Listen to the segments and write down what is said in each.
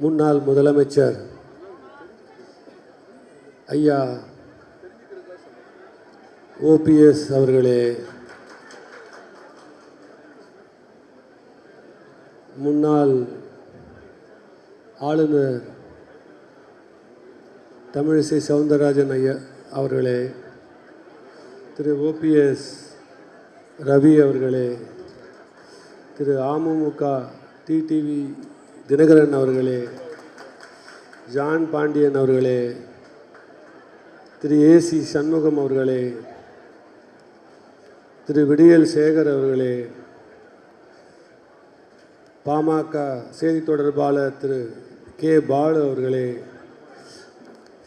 முன்னாள் முதலமைச்சர் ஐயா ஓபிஎஸ் அவர்களே முன்னாள் ஆளுநர் தமிழிசை சவுந்தரராஜன் ஐயா அவர்களே திரு ஓபிஎஸ் ரவி அவர்களே திரு அமமுக டிடிவி தினகரன் அவர்களே ஜான் பாண்டியன் அவர்களே திரு ஏசி சண்முகம் அவர்களே திரு விடியல் சேகர் அவர்களே பாமக செய்தி தொடர்பாளர் திரு கே பாலு அவர்களே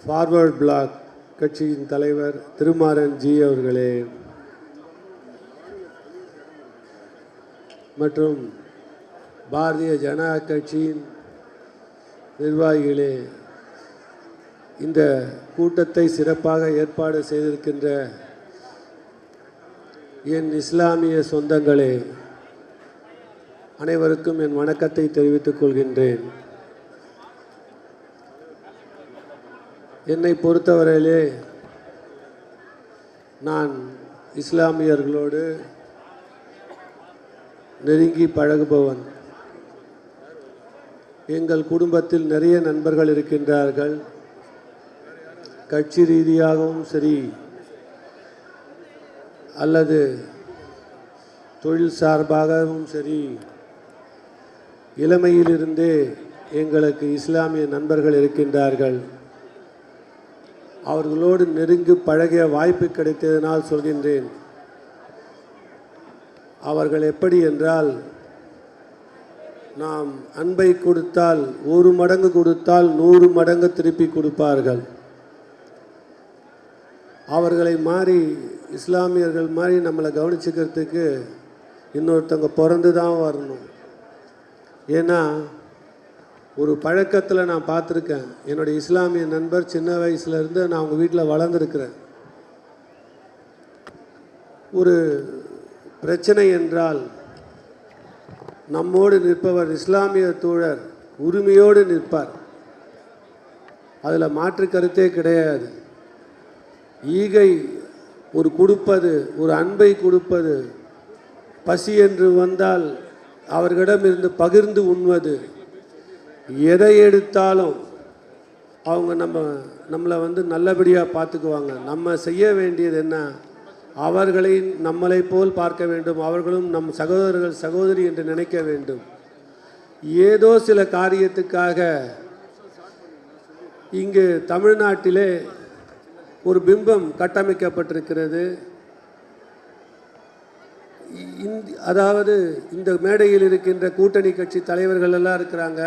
ஃபார்வர்ட் பிளாக் கட்சியின் தலைவர் திருமாறன் ஜி அவர்களே மற்றும் பாரதிய ஜனதா கட்சியின் நிர்வாகிகளே இந்த கூட்டத்தை சிறப்பாக ஏற்பாடு செய்திருக்கின்ற என் இஸ்லாமிய சொந்தங்களே அனைவருக்கும் என் வணக்கத்தை தெரிவித்துக் கொள்கின்றேன். என்னை பொறுத்தவரையிலே நான் இஸ்லாமியர்களோடு நெருங்கி பழகுபவன். எங்கள் குடும்பத்தில் நிறைய நண்பர்கள் இருக்கின்றார்கள். கட்சி ரீதியாகவும் சரி அல்லது தொழில் சார்பாகவும் சரி இளமையிலிருந்தே எங்களுக்கு இஸ்லாமிய நண்பர்கள் இருக்கின்றார்கள். அவர்களோடு நெருங்கி பழகிய வாய்ப்பு கிடைத்ததனால் சொல்கின்றேன். அவர்கள் எப்படி என்றால் நாம் அன்பை கொடுத்தால் ஒரு மடங்கு கொடுத்தால் நூறு மடங்கு திருப்பி கொடுப்பார்கள். அவர்களை மாறி இஸ்லாமியர்கள் மாதிரி நம்மளை கவனிச்சுக்கிறதுக்கு இன்னொருத்தவங்க பிறந்து தான் வரணும். ஏன்னா ஒரு பழக்கத்தில் நான் பார்த்துருக்கேன். என்னுடைய இஸ்லாமிய நண்பர் சின்ன வயசுலேருந்து நான் அவங்க வீட்டில் வளர்ந்துருக்கிறேன். ஒரு பிரச்சனை என்றால் நம்மோடு நிற்பவர் இஸ்லாமிய தோழர் உரிமையோடு நிற்பார். அதில் மாற்று கருத்தே கிடையாது. ஈகை ஒரு கொடுப்பது ஒரு அன்பை கொடுப்பது பசி என்று வந்தால் அவர்களிடமிருந்து பகிர்ந்து உண்வது எதை எடுத்தாலும் அவங்க நம்ம நம்மளை வந்து நல்லபடியாக பார்த்துக்குவாங்க. நம்ம செய்ய வேண்டியது என்ன? அவர்களை நம்மளை போல் பார்க்க வேண்டும். அவர்களும் நம் சகோதரர்கள் சகோதரி என்று நினைக்க வேண்டும். ஏதோ சில காரியத்துக்காக இங்கு தமிழ்நாட்டிலே ஒரு பிம்பம் கட்டமைக்கப்பட்டிருக்கிறது. இந்தி அதாவது இந்த மேடையில் இருக்கின்ற கூட்டணி கட்சி தலைவர்கள் எல்லாம் இருக்கிறாங்க.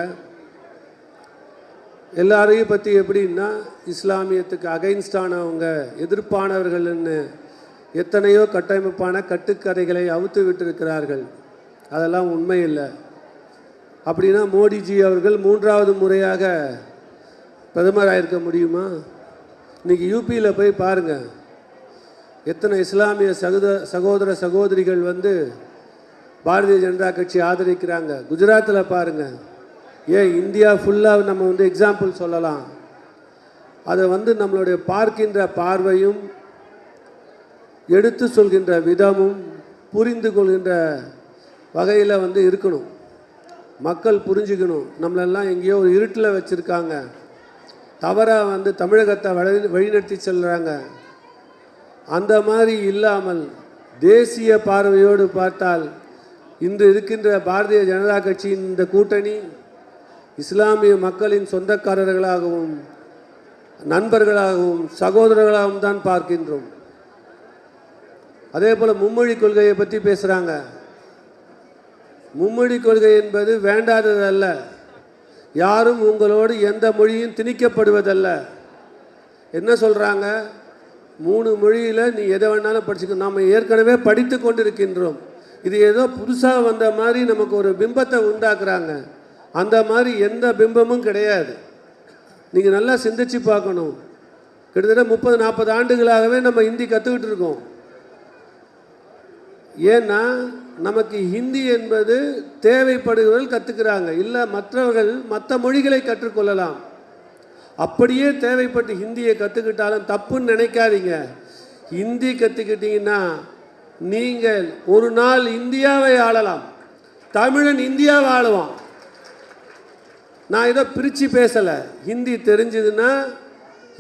எல்லாரையும் பற்றி எப்படின்னா இஸ்லாமியத்துக்கு அகைன்ஸ்டானவங்க எதிர்ப்பானவர்கள்னு எத்தனையோ கட்டமைப்பான கட்டுக்கதைகளை அவுத்து விட்டிருக்கிறார்கள் அதெல்லாம் உண்மை இல்லை அப்படின்னா மோடிஜி அவர்கள் மூன்றாவது முறையாக பிரதமராக இருக்க முடியுமா? இன்றைக்கி யூபியில் போய் பாருங்கள் எத்தனை இஸ்லாமிய சகோத சகோதர சகோதரிகள் வந்து பாரதிய ஜனதா கட்சி ஆதரிக்கிறாங்க. குஜராத்தில் பாருங்கள் ஏன் இந்தியா ஃபுல்லாக நம்ம வந்து எக்ஸாம்பிள் சொல்லலாம். அதை வந்து நம்மளுடைய பார்க்கின்ற பார்வையும் எடுத்து சொல்கின்ற விதமும் புரிந்து கொள்கின்ற வகையில் வந்து இருக்கணும். மக்கள் புரிஞ்சுக்கணும். நம்மளெல்லாம் எங்கேயோ ஒரு இருட்டில் வச்சுருக்காங்க. தவறாக வந்து தமிழகத்தை வழி வழிநடத்தி செல்கிறாங்க அந்த மாதிரி இல்லாமல் தேசிய பார்வையோடு பார்த்தால் இன்று இருக்கின்ற பாரதிய ஜனதா கட்சியின் இந்த கூட்டணி இஸ்லாமிய மக்களின் சொந்தக்காரர்களாகவும் நண்பர்களாகவும் சகோதரர்களாகவும் தான் பார்க்கின்றோம். அதே போல் மும்மொழி கொள்கையை பற்றி பேசுகிறாங்க மும்மொழி கொள்கை என்பது வேண்டாததல்ல. யாரும் உங்களோடு எந்த மொழியும் திணிக்கப்படுவதல்ல. என்ன சொல்கிறாங்க மூணு மொழியில் நீ எதை வேணாலும் படிச்சுக்க நாம் ஏற்கனவே படித்து கொண்டிருக்கின்றோம். இது ஏதோ புதுசாக வந்த மாதிரி நமக்கு ஒரு பிம்பத்தை உண்டாக்குறாங்க. அந்த மாதிரி எந்த பிம்பமும் கிடையாது. நீங்கள் நல்லா சிந்திச்சு பார்க்கணும். கிட்டத்தட்ட முப்பது நாற்பது ஆண்டுகளாகவே நம்ம ஹிந்தி கற்றுக்கிட்டு இருக்கோம். ஏன்னா நமக்கு ஹிந்தி என்பது தேவைப்படுகிறவர்கள் கற்றுக்கிறாங்க இல்லை மற்றவர்கள் மற்ற மொழிகளை கற்றுக்கொள்ளலாம். அப்படியே தேவைப்பட்டு ஹிந்தியை கற்றுக்கிட்டாலும் தப்புன்னு நினைக்காதீங்க. ஹிந்தி கற்றுக்கிட்டீங்கன்னா நீங்கள் ஒரு நாள் இந்தியாவை ஆளலாம். தமிழன் இந்தியாவை ஆளுவான். நான் இதை பிரித்து பேசலை. ஹிந்தி தெரிஞ்சதுன்னா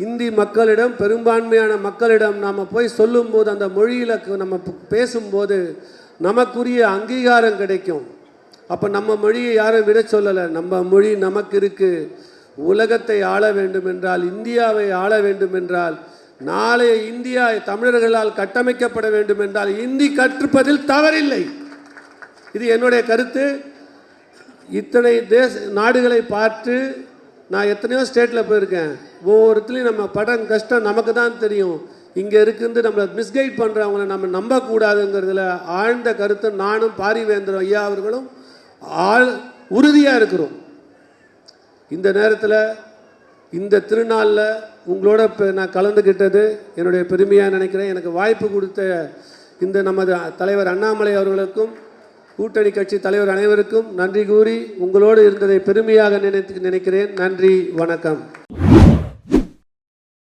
இந்தி மக்களிடம் பெரும்பான்மையான மக்களிடம் நாம் போய் சொல்லும்போது அந்த மொழியில் நம்ம பேசும்போது நமக்குரிய அங்கீகாரம் கிடைக்கும். அப்போ நம்ம மொழியை யாரும் விட சொல்லலை. நம்ம மொழி நமக்கு இருக்குது உலகத்தை ஆள வேண்டும் என்றால் இந்தியாவை ஆள வேண்டும் என்றால் நாளைய இந்தியா தமிழர்களால் கட்டமைக்கப்பட வேண்டும் என்றால் இந்தி கற்றுப்பதில் தவறில்லை. இது என்னுடைய கருத்து. இத்தனை தேச நாடுகளை பார்த்து நான் எத்தனையோ ஸ்டேட்டில் போயிருக்கேன். ஒவ்வொருத்திலையும் நம்ம படம் கஷ்டம் நமக்கு தான் தெரியும். இங்கே இருக்குது நம்மளை மிஸ்கைட் பண்ணுறவங்கள நம்ம நம்பக்கூடாதுங்கிறதுல ஆழ்ந்த கருத்து நானும் பாரிவேந்திரம் ஐயா அவர்களும் ஆள் உறுதியாக இருக்கிறோம். இந்த நேரத்தில் இந்த திருநாளில் உங்களோட இப்போ நான் கலந்துக்கிட்டது என்னுடைய பெருமையாக நினைக்கிறேன். எனக்கு வாய்ப்பு கொடுத்த இந்த நமது தலைவர் அண்ணாமலை அவர்களுக்கும் கூட்டணி கட்சி தலைவர் அனைவருக்கும் நன்றி கூறி உங்களோடு இருந்ததை பெருமையாக நினைத்து நினைக்கிறேன். நன்றி வணக்கம்.